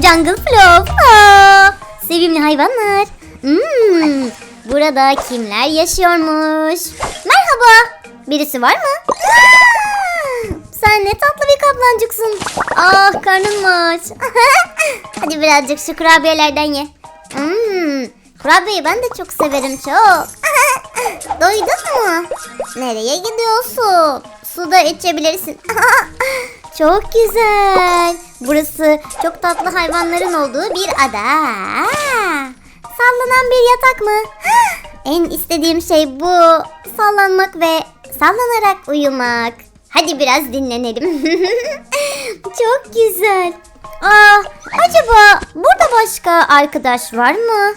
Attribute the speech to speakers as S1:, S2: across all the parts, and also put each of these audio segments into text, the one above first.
S1: Jungle Flop. Aa, sevimli hayvanlar. Hmm, burada kimler yaşıyormuş? Merhaba. Birisi var mı? Aa, Sen ne tatlı bir kaplancıksın. Ah karnım aç. Hadi birazcık şu kurabiyelerden ye. Hmm, kurabiyeyi ben de çok severim çok. Doydun mu? Nereye gidiyorsun? Suda içebilirsin. çok güzel. Burası çok tatlı hayvanların olduğu bir ada. Sallanan bir yatak mı? En istediğim şey bu. Sallanmak ve sallanarak uyumak. Hadi biraz dinlenelim. çok güzel. Aa, acaba burada başka arkadaş var mı?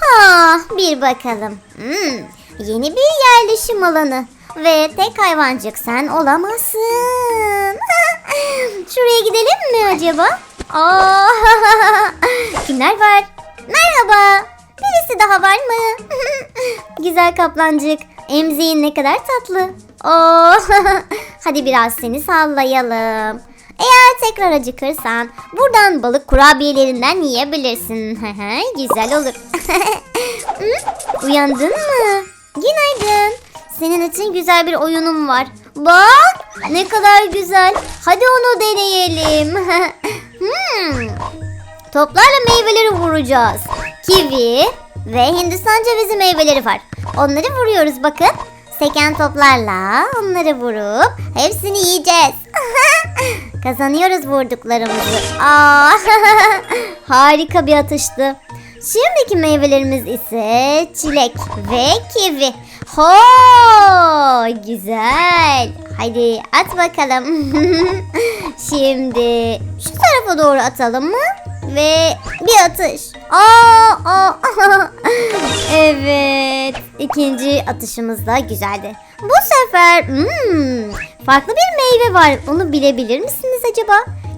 S1: Ha, bir bakalım. Hmm, yeni bir yerleşim alanı. Ve tek hayvancık sen olamazsın. Şuraya gidelim mi acaba? Aa, kimler var? Merhaba. Birisi daha var mı? Güzel kaplancık. Emziğin ne kadar tatlı. Oo, hadi biraz seni sallayalım. Eğer tekrar acıkırsan buradan balık kurabiyelerinden yiyebilirsin. Güzel olur. Uyandın mı? Günaydın. Senin için güzel bir oyunum var. Bak ne kadar güzel. Hadi onu deneyelim. hmm. Toplarla meyveleri vuracağız. Kivi ve Hindistan cevizi meyveleri var. Onları vuruyoruz bakın. Seken toplarla onları vurup hepsini yiyeceğiz. Kazanıyoruz vurduklarımızı. Aa, harika bir atıştı. Şimdiki meyvelerimiz ise çilek ve kivi. Ho, güzel. Hadi at bakalım. Şimdi şu tarafa doğru atalım mı? Ve bir atış. Aa, aa. evet. İkinci atışımız da güzeldi. Bu sefer hmm, farklı bir meyve var. Onu bilebilir misiniz acaba?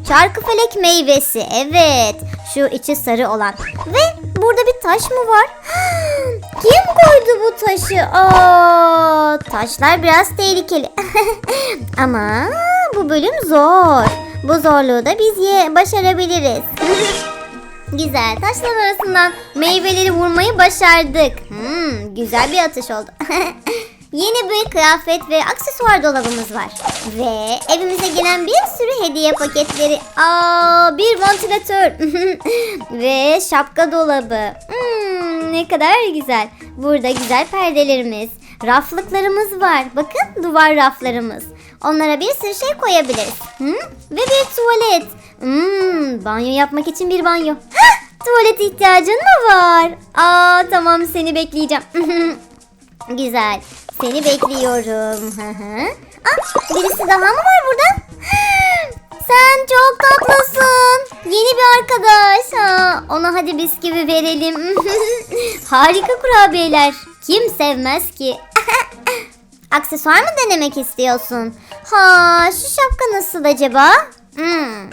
S1: Çarkıfelek meyvesi. Evet. Şu içi sarı olan. Ve burada bir taş mı var? Kim koydu bu taşı? Aa, taşlar biraz tehlikeli. Ama bu bölüm zor. Bu zorluğu da biz ye başarabiliriz. Güzel. Taşlar arasından meyveleri vurmayı başardık. Hmm, güzel bir atış oldu. Yeni bir kıyafet ve aksesuar dolabımız var. Ve evimize gelen bir sürü hediye paketleri. Aa, bir vantilatör. ve şapka dolabı. Hmm, ne kadar güzel. Burada güzel perdelerimiz. Raflıklarımız var. Bakın duvar raflarımız. Onlara bir sürü şey koyabiliriz. Hı? Ve bir tuvalet. Hmm, banyo yapmak için bir banyo. Tuvalet ihtiyacın mı var? Aa tamam seni bekleyeceğim. Güzel. Seni bekliyorum. Hı. Aa, birisi daha mı var burada? Sen çok tatlısın. Yeni bir arkadaş. Ha, ona hadi bisküvi verelim. Harika kurabiyeler. Kim sevmez ki? Aksesuar mı denemek istiyorsun? Ha, şu şapka nasıl acaba? Hmm.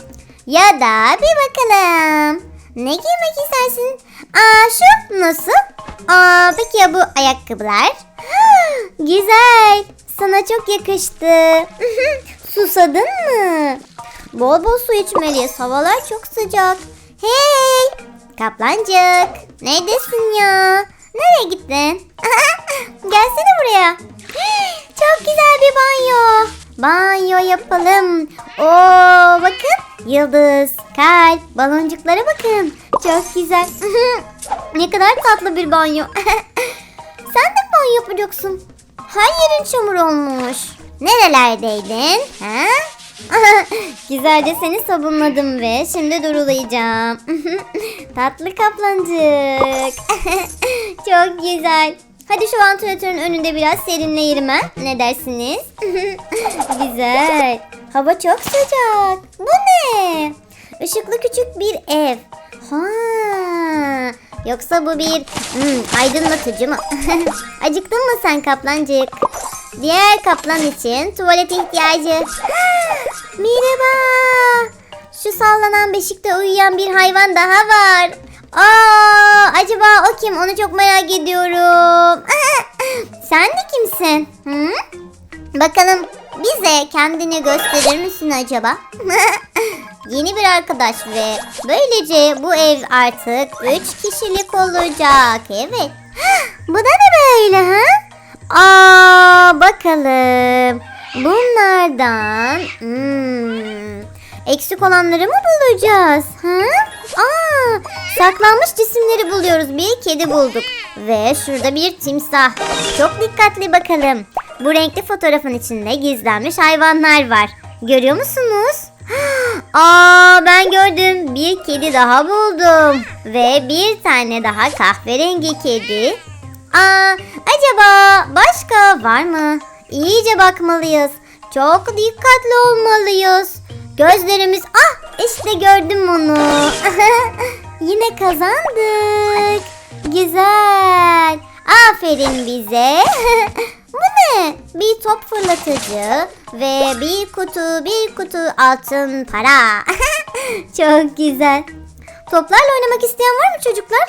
S1: Ya da bir bakalım. Ne giymek istersin? Aa şu nasıl? Aa peki ya bu ayakkabılar? Güzel. Sana çok yakıştı. Susadın mı? Bol bol su içmeliyiz. Havalar çok sıcak. Hey! Kaplancık. Neredesin ya? Nereye gittin? Gelsene buraya. Çok güzel bir banyo. Banyo yapalım. Oo bakın. Yıldız, kalp, baloncuklara bakın. Çok güzel. ne kadar tatlı bir banyo. Sen de banyo yapacaksın? Her yerin çamur olmuş. Nerelerdeydin? Ha? Güzelce seni sabunladım ve şimdi durulayacağım. Tatlı kaplancık. Çok güzel. Hadi şu vantilatörün önünde biraz serinleyelim ha. Ne dersiniz? güzel. Hava çok sıcak. Bu ne? Işıklı küçük bir ev. Ha. Yoksa bu bir hmm, aydınlatıcı mı? Acıktın mı sen kaplancık? Diğer kaplan için tuvalet ihtiyacı. Merhaba. Şu sallanan beşikte uyuyan bir hayvan daha var. Aa, acaba o kim? Onu çok merak ediyorum. Sen de kimsin? Hı? Bakalım bize kendini gösterir misin acaba? Yeni bir arkadaş ve böylece bu ev artık 3 kişilik olacak. Evet. Bu da ne böyle ha? Aa bakalım. Bunlardan hmm, eksik olanları mı bulacağız? Ha? Aa, saklanmış cisimleri buluyoruz. Bir kedi bulduk. Ve şurada bir timsah. Çok dikkatli bakalım. Bu renkli fotoğrafın içinde gizlenmiş hayvanlar var. Görüyor musunuz? Aa ben gördüm. Bir kedi daha buldum. Ve bir tane daha kahverengi kedi. Aa acaba başka var mı? İyice bakmalıyız. Çok dikkatli olmalıyız. Gözlerimiz ah işte gördüm onu. Yine kazandık. Güzel. Aferin bize. Bu ne? Bir top fırlatıcı ve bir kutu bir kutu altın para. Çok güzel. Toplarla oynamak isteyen var mı çocuklar?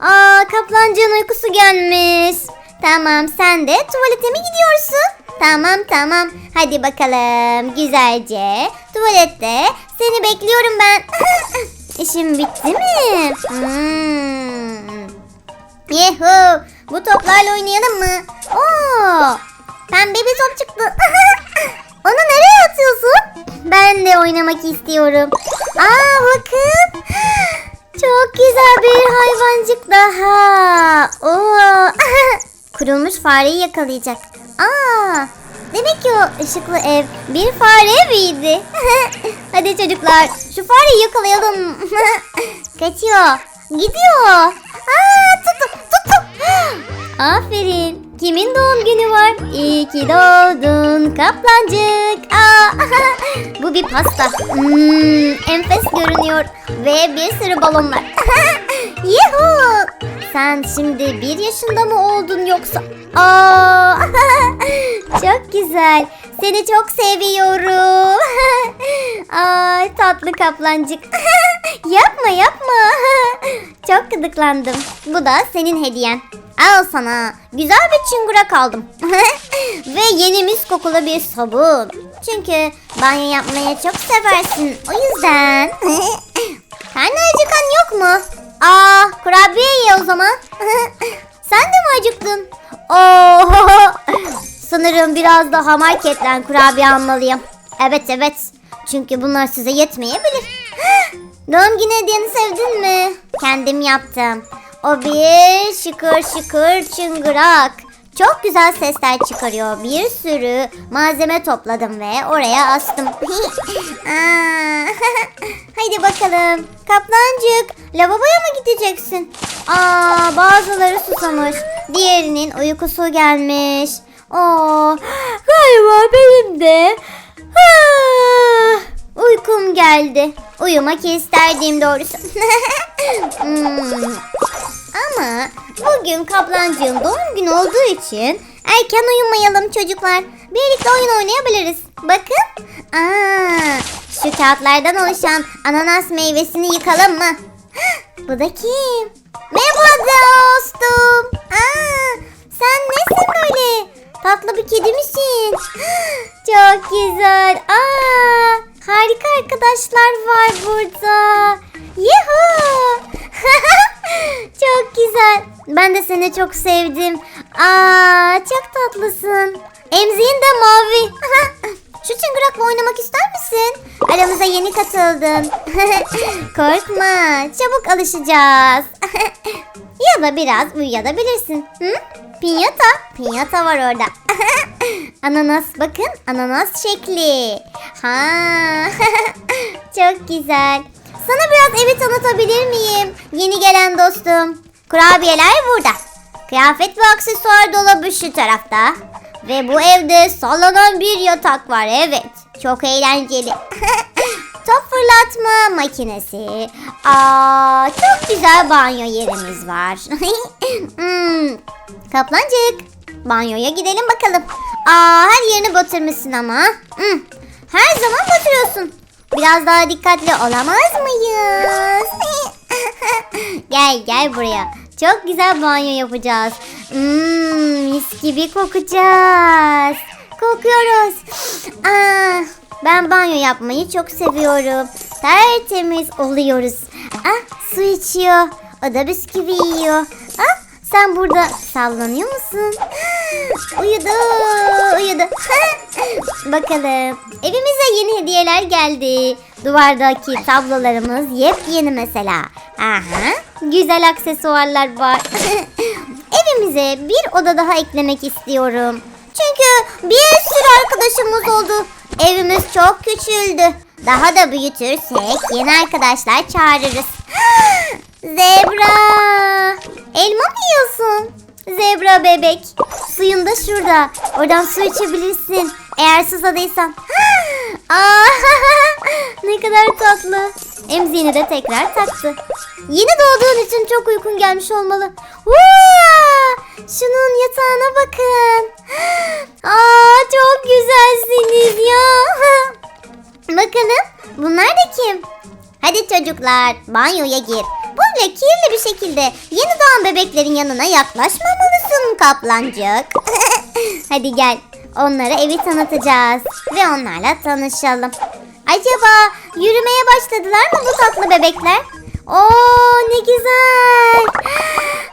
S1: Aa kaplancığın uykusu gelmiş. Tamam sen de tuvalete mi gidiyorsun? Tamam tamam. Hadi bakalım güzelce. Tuvalette seni bekliyorum ben. İşim bitti mi? Hmm. Yehu bu toplarla oynayalım mı? Oo, pembe bir top çıktı. Onu nereye atıyorsun? Ben de oynamak istiyorum. Aa bakın. Çok güzel bir hayvancık daha. Oo. Kurulmuş fareyi yakalayacak. Aa, demek ki o ışıklı ev bir fare eviydi. Hadi çocuklar şu fareyi yakalayalım. Kaçıyor. Gidiyor. Aa, tuttum tuttum. Aferin. Kimin doğum günü var? İyi ki doğdun kaplancık. Aa, bu bir pasta. Hmm, enfes görünüyor. Ve bir sürü balon var. Sen şimdi bir yaşında mı oldun yoksa? Aa, çok güzel. Seni çok seviyorum. Ay tatlı kaplancık. yapma yapma. çok gıdıklandım. Bu da senin hediyen. Al sana. Güzel bir çıngırak aldım. Ve yeni mis kokulu bir sabun. Çünkü banyo yapmayı çok seversin. O yüzden. Karnı acıkan yok mu? Aa, kurabiye ye o zaman. Sen de mi acıktın? Oo, sanırım biraz daha marketten kurabiye almalıyım. Evet evet. Çünkü bunlar size yetmeyebilir. Doğum günü hediyeni sevdin mi? Kendim yaptım. O bir şıkır şıkır çıngırak. Çok güzel sesler çıkarıyor. Bir sürü malzeme topladım ve oraya astım. Haydi bakalım. Kaplancık, lavaboya mı gideceksin? Aa, bazıları susamış. Diğerinin uykusu gelmiş. Oo, galiba benim de. Uykum geldi. Uyumak isterdim doğrusu. Hmm, Ama bugün kaplancığın doğum günü olduğu için erken uyumayalım çocuklar. Birlikte oyun oynayabiliriz. Bakın. Aa, şu kağıtlardan oluşan ananas meyvesini yıkalım mı? Bu da kim? Merhaba dostum. Aa, sen nesin böyle? Tatlı bir kedi misin? Çok güzel. Aa, harika arkadaşlar var burada. Yuhu. çok güzel. Ben de seni çok sevdim. Aa, çok tatlısın. Emziğin de mavi. Şu çıngırakla oynamak ister misin? Aramıza yeni katıldın. Korkma, çabuk alışacağız. ya da biraz uyuyabilirsin. Hı? Pinyata, pinyata var orada. ananas bakın, ananas şekli. Ha, çok güzel. Sana biraz evi tanıtabilir miyim? Yeni gelen dostum. Kurabiyeler burada. Kıyafet ve aksesuar dolabı şu tarafta. Ve bu evde sallanan bir yatak var evet. Çok eğlenceli. Top fırlatma makinesi. Aa, çok güzel banyo yerimiz var. hmm, kaplancık. Banyoya gidelim bakalım. Aa, her yerini batırmışsın ama. Hmm, her zaman batırıyorsun. Biraz daha dikkatli olamaz mıyız? gel gel buraya. Çok güzel banyo yapacağız. Hmm, mis gibi kokacağız. kokuyoruz. Aa, ben banyo yapmayı çok seviyorum. Tertemiz oluyoruz. Ah, su içiyor. O da bisküvi yiyor. Ah, sen burada sallanıyor musun? Uyudu, uyudu. Bakalım. Evimize yeni hediyeler geldi. Duvardaki tablolarımız yepyeni mesela. Aha, güzel aksesuarlar var. Evimize bir oda daha eklemek istiyorum. Çünkü bir sürü arkadaşımız oldu. Evimiz çok küçüldü. Daha da büyütürsek yeni arkadaşlar çağırırız. Zebra! Elma mı yiyorsun? Zebra bebek. Suyun da şurada. Oradan su içebilirsin. Eğer susadıysan. Aa, ne kadar tatlı. Emziğini de tekrar taktı. Yeni doğduğun için çok uykun gelmiş olmalı. Vaa! Şunun yatağına bakın. Aa, çok güzelsiniz ya. Bakalım bunlar da kim? Hadi çocuklar banyoya gir. Böyle kirli bir şekilde yeni doğan bebeklerin yanına yaklaşmamalısın kaplancık. Hadi gel onlara evi tanıtacağız ve onlarla tanışalım. Acaba yürümeye başladılar mı bu tatlı bebekler? Oo ne güzel.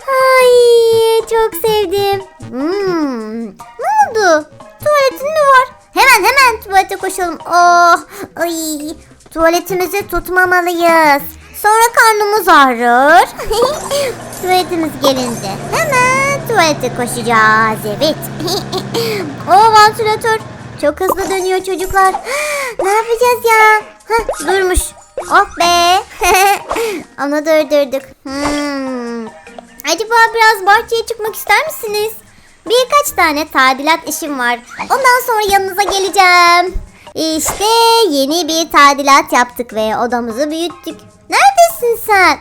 S1: Ay çok sevdim. Hmm, ne oldu? Tuvaletin mi var? Hemen hemen tuvalete koşalım. Oh, ay, tuvaletimizi tutmamalıyız. Sonra karnımız ağrır. Tuvaletimiz gelince hemen tuvalete koşacağız. Evet. o vantilatör çok hızlı dönüyor çocuklar. ne yapacağız ya? Hah, durmuş. Oh be. Onu durdurduk. Hmm. Acaba biraz bahçeye çıkmak ister misiniz? Birkaç tane tadilat işim var. Ondan sonra yanınıza geleceğim. İşte yeni bir tadilat yaptık ve odamızı büyüttük. Neredesin sen?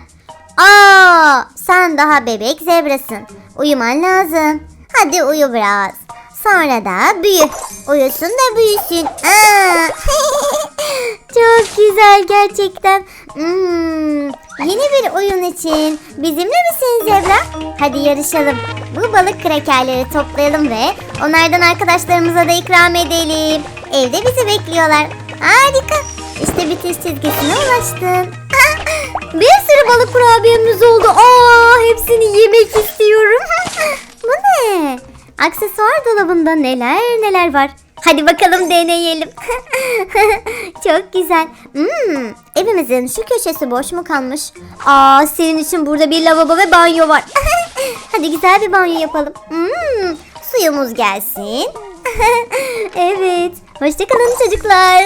S1: Aa, sen daha bebek zebrasın. Uyuman lazım. Hadi uyu biraz. Sonra da büyü. Uyusun da büyüsün. Aa. Çok güzel gerçekten. Hmm, yeni bir oyun için bizimle misin Zebra? Hadi yarışalım. Bu balık krakerleri toplayalım ve onlardan arkadaşlarımıza da ikram edelim. Evde bizi bekliyorlar. Harika. İşte bitiş çizgisine ulaştın. bir sürü balık kurabiyemiz oldu. Aa, hepsini yemek istiyorum. Bu ne? Aksesuar dolabında neler neler var. Hadi bakalım deneyelim. Çok güzel. Hmm, evimizin şu köşesi boş mu kalmış? Aa, senin için burada bir lavabo ve banyo var. Hadi güzel bir banyo yapalım. Hmm, suyumuz gelsin. evet. Hoşçakalın çocuklar.